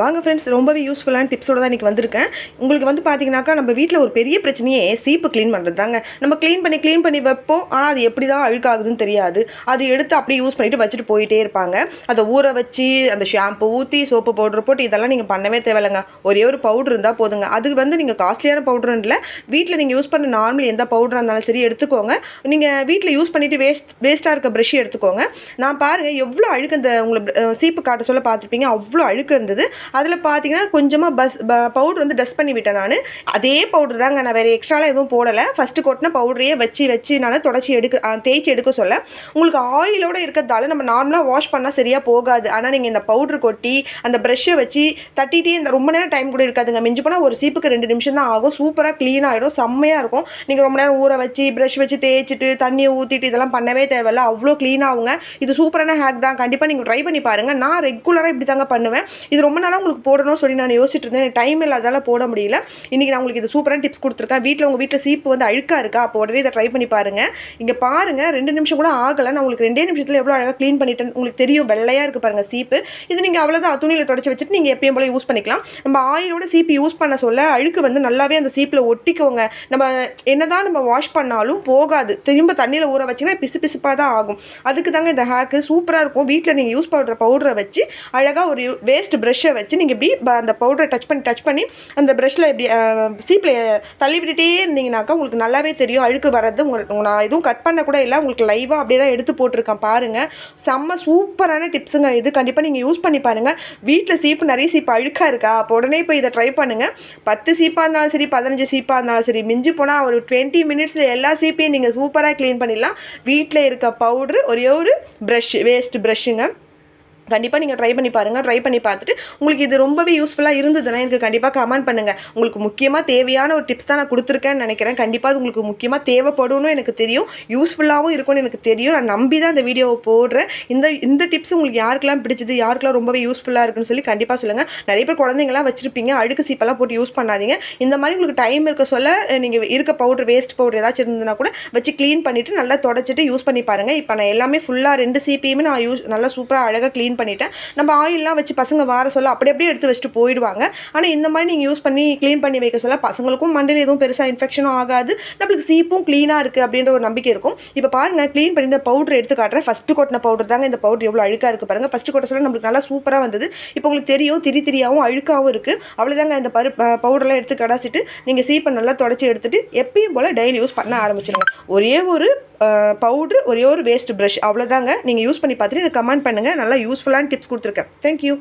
வாங்க ஃப்ரெண்ட்ஸ் ரொம்பவே யூஸ்ஃபுல்லான டிப்ஸோட தான் இன்றைக்கி வந்திருக்கேன். உங்களுக்கு வந்து பார்த்தீங்கன்னாக்கா நம்ம வீட்டில் ஒரு பெரிய பிரச்சனையே சீப்பு க்ளீன் பண்ணுறது தாங்க நம்ம க்ளீன் பண்ணி க்ளீன் பண்ணி வைப்போம். ஆனால் அது எப்படி தான் அழுக்காகுதுன்னு தெரியாது. அது எடுத்து அப்படியே யூஸ் பண்ணிட்டு வச்சுட்டு போயிட்டே இருப்பாங்க. அதை ஊற வச்சு அந்த ஷாம்பு ஊற்றி சோப்பு பவுடர் போட்டு இதெல்லாம் நீங்கள் பண்ணவே தேவையில்லைங்க. ஒரே ஒரு பவுடர் இருந்தால் போதுங்க. அதுக்கு வந்து நீங்கள் காஸ்ட்லியான பவுடர் இல்லை. வீட்டில் நீங்கள் யூஸ் பண்ண நார்மல் எந்த பவுடராக இருந்தாலும் சரி எடுத்துக்கோங்க. நீங்கள் வீட்டில் யூஸ் பண்ணிவிட்டு வேஸ்ட் வேஸ்ட்டாக இருக்க ப்ரஷ் எடுத்துக்கோங்க. நான் பாருங்கள் எவ்வளோ அழுக்கு அந்த உங்களுக்கு சீப்பு காட்ட சொல்ல பார்த்துருப்பீங்க. அவ்வளோ அழுக்கு இருந்தது. அதில் பார்த்தீங்கன்னா கொஞ்சமாக பஸ் பவுட்ரு வந்து டஸ்ட் பண்ணி விட்டேன் நான். அதே பவுட்ரு தாங்க நான் வேறு எக்ஸ்ட்ராலாம் எதுவும் போடலை. ஃபஸ்ட்டு கொட்டின பவுடரையே வச்சு வச்சு நான் தொடச்சி எடுக்க தேய்ச்சி எடுக்க சொல்ல. உங்களுக்கு ஆயிலோடு இருக்கிறதால நம்ம நார்மலாக வாஷ் பண்ணால் சரியாக போகாது. ஆனால் நீங்கள் இந்த பவுட்ரு கொட்டி அந்த ப்ரெஷ்ஷை வச்சு தட்டிகிட்டே இந்த ரொம்ப நேரம் டைம் கூட இருக்காதுங்க. மிஞ்சி போனால் ஒரு சீப்புக்கு ரெண்டு நிமிஷம் தான் ஆகும். சூப்பராக க்ளீன் ஆகிடும் செம்மையாக இருக்கும். நீங்கள் ரொம்ப நேரம் ஊற வச்சு ப்ரஷ் வச்சு தேய்ச்சிட்டு தண்ணியை ஊற்றிட்டு இதெல்லாம் பண்ணவே தேவையில்ல. அவ்வளோ க்ளீன் ஆகுங்க. இது சூப்பரான ஹேக் தான். கண்டிப்பாக நீங்கள் ட்ரை பண்ணி பாருங்கள் நான் ரெகுலராக இப்படி தாங்க பண்ணுவேன். இது ரொம்ப நாளாக உங்களுக்கு போடணும்னு சொல்லி நான் யோசிச்சுட்டு இருந்தேன். எனக்கு டைம் இல்லாதால போட முடியல. இன்றைக்கி நான் உங்களுக்கு இது சூப்பரான டிப்ஸ் கொடுத்துருக்கேன். வீட்டில் உங்கள் வீட்டில் சீப்பு வந்து அழுக்காக இருக்கா? அப்போ உடனே இதை ட்ரை பண்ணி பாருங்கள் இங்கே பாருங்கள் ரெண்டு நிமிஷம் கூட ஆகலை. நான் உங்களுக்கு ரெண்டே நிமிஷத்தில் எவ்வளோ அழகாக க்ளீன் பண்ணிட்டேன் உங்களுக்கு தெரியும். வெள்ளையாக இருக்குது பாருங்கள் சீப்பு. இது நீங்கள் அவ்வளோதான் துணியில் தொடச்சி வச்சுட்டு நீங்கள் எப்பயும் போல யூஸ் பண்ணிக்கலாம். நம்ம ஆயிலோட சீப்பு யூஸ் பண்ண சொல்ல அழுக்கு வந்து நல்லாவே அந்த சீப்பில் ஒட்டிக்கோங்க. நம்ம என்னதான் நம்ம வாஷ் பண்ணாலும் போகாது. திரும்ப தண்ணியில் ஊற வச்சிங்கன்னா பிசு பிசுப்பாக தான் ஆகும். அதுக்கு தாங்க இந்த ஹேக்கு சூப்பராக இருக்கும். வீட்டில் நீங்கள் யூஸ் பண்ணுற பவுடரை வச்சு அழகாக ஒரு வேஸ்ட் ப்ரஷ்ஷை வச்சு நீங்கள் இப்படி ப- அந்த பவுடரை டச் பண்ணி டச் பண்ணி அந்த ப்ரஷில் இப்படி சீப்பில் தள்ளிவிட்டுட்டே இருந்தீங்கனாக்கா உங்களுக்கு நல்லாவே தெரியும். அழுக்கு வர்றது உங்களுக்கு நான் எதுவும் கட் பண்ண கூட இல்லை. உங்களுக்கு லைவாக அப்படியே தான் எடுத்து போட்டிருக்கேன் பாருங்கள் செம்ம சூப்பரான டிப்ஸுங்க இது. கண்டிப்பாக நீங்கள் யூஸ் பண்ணி பாருங்கள் வீட்டில் சீப்பு நிறைய சீப்பு அழுக்காக இருக்கா? அப்போ உடனே போய் இதை ட்ரை பண்ணுங்கள் பத்து சீப்பாக இருந்தாலும் சரி பதினஞ்சு சீப்பாக இருந்தாலும் சரி மிஞ்சி போனால் ஒரு டுவெண்ட்டி மினிட்ஸில் எல்லா சீப்பையும் நீங்கள் சூப்பராக க்ளீன் பண்ணிடலாம். வீட்டில் இருக்க பவுட்ரு ஒரே ஒரு ப்ரஷ் வேஸ்ட் ப்ரஷ்ஷுங்க கண்டிப்பாக நீங்கள் ட்ரை பண்ணி பாருங்கள் ட்ரை பண்ணி பார்த்துட்டு உங்களுக்கு இது ரொம்பவே யூஸ்ஃபுல்லாக இருந்ததுன்னா எனக்கு கண்டிப்பாக கமெண்ட் பண்ணுங்கள் உங்களுக்கு முக்கியமாக தேவையான ஒரு டிப்ஸ் தான் நான் கொடுத்துருக்கேன்னு நினைக்கிறேன். கண்டிப்பாக அது உங்களுக்கு முக்கியமாக தேவைப்படும்னு எனக்கு தெரியும். யூஸ்ஃபுல்லாகவும் இருக்கும்னு எனக்கு தெரியும். நான் நம்பி தான் இந்த வீடியோவை போடுறேன். இந்த இந்த டிப்ஸ் உங்களுக்கு யாருக்கெல்லாம் பிடிச்சது யாருக்கெல்லாம் ரொம்பவே யூஸ்ஃபுல்லாக இருக்குன்னு சொல்லி கண்டிப்பாக சொல்லுங்கள் நிறைய பேர் குழந்தைங்களாம் வச்சுருப்பீங்க. அழுக்கு சீப்பெல்லாம் போட்டு யூஸ் பண்ணாதீங்க. இந்த மாதிரி உங்களுக்கு டைம் இருக்க சொல்ல நீங்கள் இருக்க பவுடர் வேஸ்ட் பவுடர் ஏதாச்சும் இருந்ததுன்னா கூட வச்சு க்ளீன் பண்ணிவிட்டு நல்லா தொடச்சிட்டு யூஸ் பண்ணி பாருங்கள் இப்போ நான் எல்லாமே ஃபுல்லாக ரெண்டு சீப்பையுமே நான் யூஸ் நல்லா சூப்பராக அழகாக க்ளீன் பண்ணிட்டேன். நம்ம ஆயிலெலாம் வச்சு பசங்க வார சொல்ல அப்படி அப்படியே எடுத்து வச்சுட்டு போயிடுவாங்க. ஆனால் இந்த மாதிரி நீங்கள் யூஸ் பண்ணி க்ளீன் பண்ணி வைக்க சொல்ல பசங்களுக்கும் மண்டையில் எதுவும் பெருசாக இன்ஃபெக்ஷனும் ஆகாது. நம்மளுக்கு சீப்பும் க்ளீனாக இருக்குது அப்படின்ற ஒரு நம்பிக்கை இருக்கும். இப்போ பாருங்கள் க்ளீன் பண்ணி இந்த பவுடர் எடுத்து காட்டுறேன். ஃபஸ்ட்டு கொட்டின பவுடர் தாங்க இந்த பவுடர் எவ்வளோ அழுக்காக இருக்குது பாருங்கள் ஃபஸ்ட்டு கொட்ட சொல்ல நம்மளுக்கு நல்லா சூப்பராக வந்தது. இப்போ உங்களுக்கு தெரியும் திரி திரியாகவும் அழுக்காகவும் இருக்குது அவ்வளோதாங்க இந்த பரு பவுடர்லாம் எடுத்து கடாசிட்டு நீங்கள் சீப்பை நல்லா தொடச்சி எடுத்துகிட்டு எப்பயும் போல் டெய்லி யூஸ் பண்ண ஆரம்பிச்சிடுங்க ஒரே ஒரு பவுட்ரு ஒரே ஒரு வேஸ்ட் ப்ரஷ் அவ்வளோதாங்க நீங்கள் யூஸ் பண்ணி பார்த்துட்டு எனக்கு கமெண்ட் பண்ணுங்கள் நல்லா யூஸ் யூஸ்ஃபுல்லான டிப்ஸ் கொடுத்துருக்கேன். தேங்க்யூ